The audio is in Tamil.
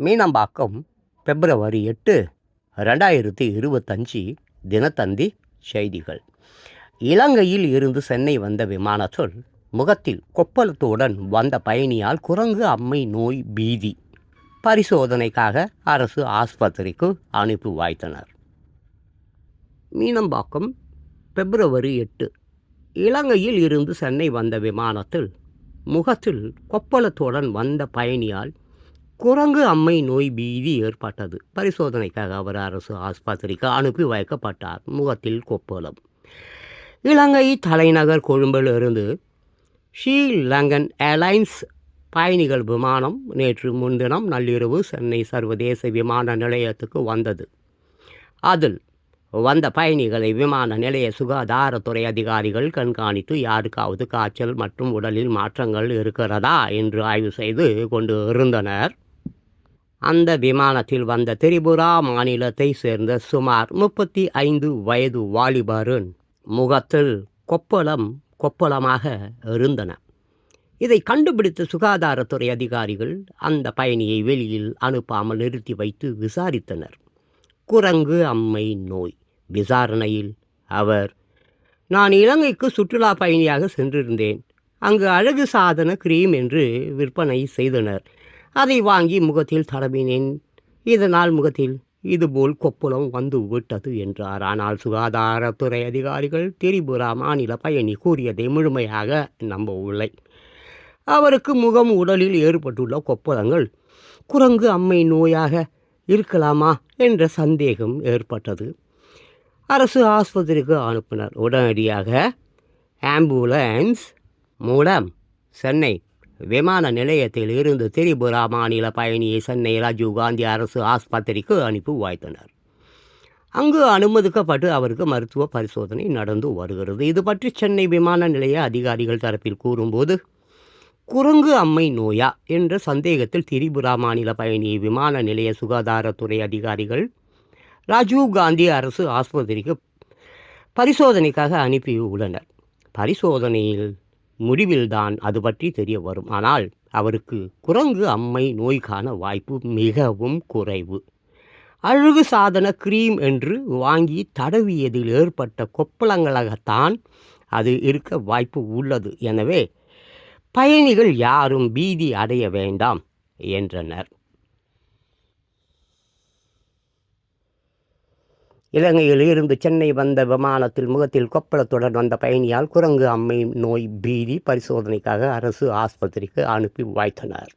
மீனம்பாக்கம் பிப்ரவரி எட்டு ரெண்டாயிரத்தி இருபத்தஞ்சி தினத்தந்தி செய்திகள். இலங்கையில் இருந்து சென்னை வந்த விமானத்தில் முகத்தில் கொப்பளத்துடன் வந்த பயணியால் குரங்கு அம்மை நோய் பீதி. பரிசோதனைக்காக அரசு ஆஸ்பத்திரிக்கு அனுப்பி வாய்த்தனர் மீனம்பாக்கம் பிப்ரவரி எட்டு இலங்கையில் இருந்து சென்னை வந்த விமானத்தில் முகத்தில் கொப்பளத்துடன் வந்த பயணியால் குரங்கு அம்மை நோய் பீதி ஏற்பட்டது. பரிசோதனைக்காக அவர் அரசு ஆஸ்பத்திரிக்கு அனுப்பி வைக்கப்பட்டார். முகத்தில் கொப்பளம். இலங்கை தலைநகர் கொழும்பிலிருந்து ஸ்ரீலங்கன் ஏர்லைன்ஸ் பயணிகள் விமானம் நேற்று முன்தினம் நள்ளிரவு சென்னை சர்வதேச விமான நிலையத்துக்கு வந்தது. அதில் வந்த பயணிகளை விமான நிலைய சுகாதாரத்துறை அதிகாரிகள் கண்காணித்து யாருக்காவது காய்ச்சல் மற்றும் உடலில் மாற்றங்கள் இருக்கிறதா என்று ஆய்வு செய்து கொண்டு இருந்தனர். அந்த விமானத்தில் வந்த திரிபுரா மாநிலத்தை சேர்ந்த சுமார் முப்பத்தி ஐந்து வயது வாலிபரின் முகத்தில் கொப்பளம் கொப்பளமாக இருந்தன. இதை கண்டுபிடித்த சுகாதாரத்துறை அதிகாரிகள் அந்த பயணியை வெளியில் அனுப்பாமல் நிறுத்தி வைத்து விசாரித்தனர். குரங்கு அம்மை நோய் விசாரணையில் அவர் நான் இலங்கைக்கு சுற்றுலா பயணியாக சென்றிருந்தேன். அங்கு அழகு சாதன கிரீம் என்று விற்பனை செய்தனர். அதை வாங்கி முகத்தில் தடவினேன். இதனால் முகத்தில் இதுபோல் கொப்புளம் வந்து விட்டது என்றார். ஆனால் சுகாதாரத்துறை அதிகாரிகள் திரிபுரா மாநில பயணி கூறியதை முழுமையாக நம்பவில்லை. அவருக்கு முகம் உடலில் ஏற்பட்டுள்ள கொப்பளங்கள் குரங்கு அம்மை நோயாக இருக்கலாமா என்ற சந்தேகம் ஏற்பட்டது. அரசு ஆஸ்பத்திரிக்கு அனுப்பினர். உடனடியாக ஆம்புலன்ஸ் மூலம் சென்னை விமான நிலையத்தில் இருந்து திரிபுரா மாநில பயணியை சென்னை ராஜீவ் காந்தி அரசு ஆஸ்பத்திரிக்கு அனுப்பி வாய்த்தனர் அங்கு அனுமதிக்கப்பட்டு அவருக்கு மருத்துவ பரிசோதனை நடந்து வருகிறது. இது பற்றி சென்னை விமான நிலைய அதிகாரிகள் தரப்பில் கூறும்போது குரங்கு அம்மை நோயா என்ற சந்தேகத்தில் திரிபுரா மாநில பயணியை விமான நிலைய சுகாதாரத்துறை அதிகாரிகள் ராஜீவ் காந்தி அரசு ஆஸ்பத்திரிக்கு பரிசோதனைக்காக அனுப்பி உள்ளனர் பரிசோதனையில் முடிவில்தான் அது பற்றி தெரிய வரும். ஆனால் அவருக்கு குரங்கு அம்மை நோய்க்கான வாய்ப்பு மிகவும் குறைவு. அழகு சாதன கிரீம் என்று வாங்கி தடவியதில் ஏற்பட்ட கொப்பளங்களாகத்தான் அது இருக்க வாய்ப்பு உள்ளது. எனவே பயணிகள் யாரும் பீதி அடைய வேண்டாம் என்றனர். இலங்கையில் இருந்து சென்னை வந்த விமானத்தில் முகத்தில் கொப்பளத்துடன் வந்த பயணியால் குரங்கு அம்மை நோய் பீதி பரிசோதனைக்காக அரசு ஆஸ்பத்திரிக்கு அனுப்பி வாய்த்தனர்